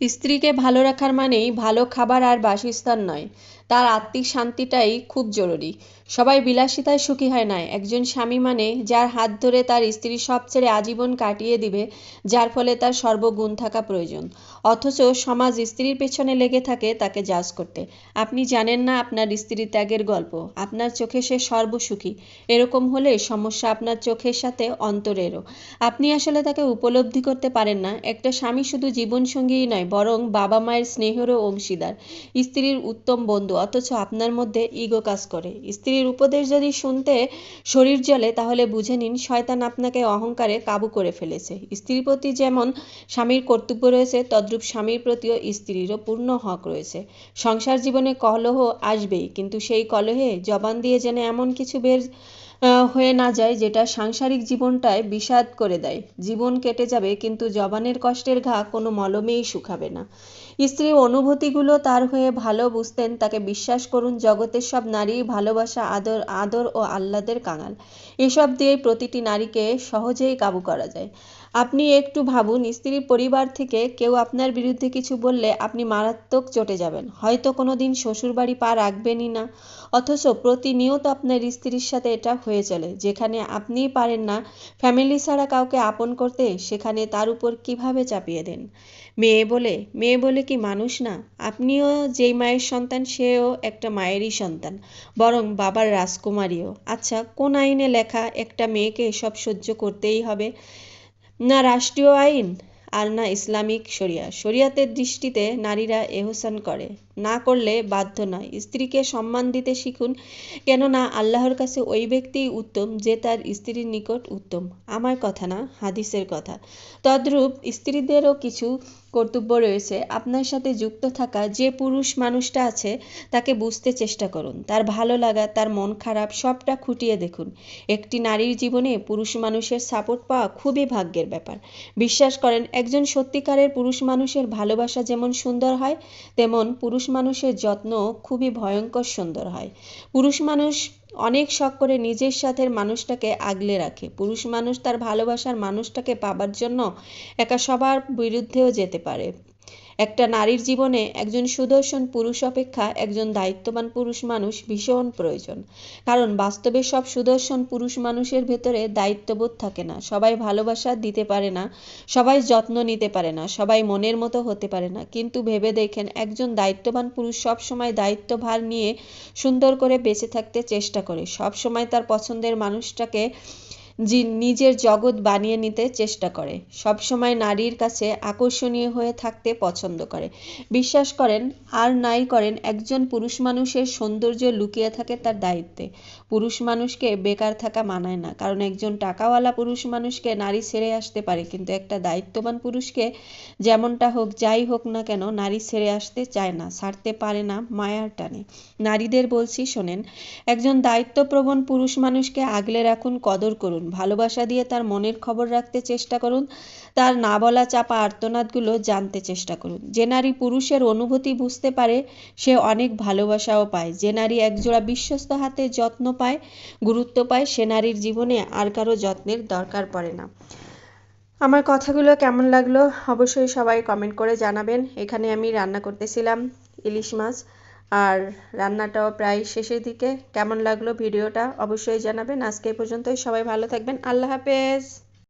স্ত্রীকে ভালো রাখার মানেই ভালো খাবার আর বাসস্থান নয়। তার আত্মিক শান্তিটাই খুব জরুরি। সবাই বিলাসিতায় সুখী হয় না একজন স্বামী মানে যার হাত ধরে তার স্ত্রী সব ছেড়ে আজীবন কাটিয়ে দিবে, যার ফলে তার সর্বগুণ থাকা প্রয়োজন। অথচ সমাজ স্ত্রীর পেছনে লেগে থাকে তাকে জাজ করতে। আপনি জানেন না আপনার স্ত্রী ত্যাগের গল্প। আপনার চোখে সে সর্বসুখী। এরকম হলে সমস্যা আপনার চোখের সাথে অন্তরেরও। আপনি আসলে তাকে উপলব্ধি করতে পারেন না। একটা স্বামী শুধু জীবনসঙ্গীই নয়, বরং বাবা মায়ের স্নেহেরও অংশীদার। স্ত্রীর উত্তম বন্ধু অথচ আপনার মধ্যে ইগো কাজ করে। স্ত্রীর উপদেশ যদি শুনতে শরীর জ্বলে, তাহলে বুঝে নিন শয়তান আপনাকে অহংকারে কাবু করে ফেলেছে। স্ত্রীর প্রতি যেমন স্বামীর কর্তব্য রয়েছে, তদ্রূপ স্বামীর প্রতিও স্ত্রীরও পূর্ণ হক রয়েছে। সংসার জীবনে কলহ আসবেই, কিন্তু সেই কলহে জবান দিয়ে যেন এমন কিছু বের হয়ে না যায়, যেটা সাংসারিক জীবনটায় বিষাদ করে দেয়। জীবন কেটে যাবে, কিন্তু জবানের কষ্টের ঘা কোনো মলমেই শুকাবে না। স্ত্রীর অনুভূতিগুলো তার হয়ে ভালো বুঝতেন, তাকে বিশ্বাস করুন, জগতের সব নারী ভালোবাসা আদর আদর ও আহ্লাদের কাঙাল। এসব দিয়ে প্রতিটি নারীকে সহজেই কাবু করা যায়। আপনি একটু ভাবুন স্ত্রীর পরিবার থেকে কেউ আপনার বিরুদ্ধে কিছু বললে আপনি মারাত্মক চটে যাবেন। হয়তো কোনো দিন শ্বশুরবাড়ি পা রাখবেনই না, অথচ প্রতিনিয়ত আপনার স্ত্রীর সাথে এটা হয়ে চলে। যেখানে আপনিই পারেন না ফ্যামিলি ছাড়া কাউকে আপন করতে, সেখানে তার উপর কীভাবে চাপিয়ে দেন? মেয়ে বলে মেয়ে বলে কি মানুষ না? আপনিও যেই মায়ের সন্তান, সেও একটা মায়েরই সন্তান, বরং বাবার রাজকুমারীও। আচ্ছা কোন আইনে লেখা একটা মেয়েকে সব সহ্য করতেই হবে? না রাষ্ট্রীয় আইন আর না ইসলামিক শরিয়া। শরিয়াতের দৃষ্টিতে নারীরা এহসান করে। না করলে বাধ্য নয়। স্ত্রীকে সম্মান দিতে শিখুন, কেননা আল্লাহর কাছে ওই ব্যক্তিই উত্তম যে তার স্ত্রীর নিকট উত্তম। আমার কথা না, হাদিসের কথা। তদ্রূপ স্ত্রীদেরও কিছু কর্তব্য রয়েছে। আপনার সাথে যুক্ত থাকা যে পুরুষ মানুষটা আছে, তাকে বুঝতে চেষ্টা করুন। তার ভালো লাগা, তার মন খারাপ, সবটা খুঁটিয়ে দেখুন। একটি নারীর জীবনে পুরুষ মানুষের সাপোর্ট পাওয়া খুবই ভাগ্যের ব্যাপার। বিশ্বাস করেন, একজন সত্যিকারের পুরুষ মানুষের ভালোবাসা যেমন সুন্দর হয়, তেমন পুরুষ মানুষের যত্ন খুবই ভয়ঙ্কর সুন্দর হয়। পুরুষ মানুষ অনেক শখ করে নিজের সাথে মানুষটাকে আগলে রাখে। পুরুষ মানুষ তার ভালোবাসার মানুষটাকে পাবার জন্য একা সবার বিরুদ্ধেও যেতে পারে। একটা নারীর জীবনে একজন সুদর্শন পুরুষ অপেক্ষা একজন দায়িত্ববান পুরুষ মানুষ ভীষণ প্রয়োজন। কারণ বাস্তবে সব সুদর্শন পুরুষ মানুষের ভেতরে দায়িত্ববোধ থাকে না। সবাই ভালোবাসা দিতে পারে না, সবাই যত্ন নিতে পারে না, সবাই মনের মতো হতে পারে না। কিন্তু ভেবে দেখেন, একজন দায়িত্ববান পুরুষ সব সময় দায়িত্বভার নিয়ে সুন্দর করে বেঁচে থাকতে চেষ্টা করে। সব সময় তার পছন্দের মানুষটাকে নিজের জগৎ বানিয়ে নিতে চেষ্টা করে। সবসময় নারীর কাছে আকর্ষণীয় হয়ে থাকতে পছন্দ করে। বিশ্বাস করেন, আর নাই করেন, একজন পুরুষ মানুষের সৌন্দর্য লুকিয়ে থাকে তার দায়িত্বে। পুরুষ মানুষকে বেকার থাকা মানায় না, কারণ একজন টাকাওয়ালা পুরুষ মানুষকে নারী ছেড়ে আসতে পারে, কিন্তু একটা দায়িত্ববান পুরুষকে যেমনটা হোক, যাই হোক না কেন, নারী ছেড়ে আসতে চায় না, ছাড়তে পারে না, মায়ার টানে। নারীদের বলছি, শোনেন, একজন দায়িত্বপ্রবণ পুরুষ মানুষকে আগলে রাখুন, কদর করুন। ভালোবাসা দিয়ে তার মনের খবর রাখতে চেষ্টা করুন। তার না বলা চাপা আর্তনাদগুলো জানতে চেষ্টা করুন। যে নারী পুরুষের অনুভূতি বুঝতে পারে, সে অনেক ভালোবাসাও পায়। যে নারী একজোড়া বিশ্বস্ত হাতে যত্ন পায়, গুরুত্ব পায়, সে নারীর জীবনে আর কারও যত্নের দরকার পড়ে না। আমার কথাগুলো কেমন লাগল? অবশ্যই সবাই কমেন্ট করে জানাবেন। এখানে আমি রান্না করতেছিলাম ইলিশ মাছ। আর রান্নাটাও প্রায় শেষের দিকে। কেমন লাগল ভিডিওটা? অবশ্যই জানাবেন। আজকে এই পর্যন্তই। সবাই ভালো থাকবেন। আল্লাহ হাফেজ।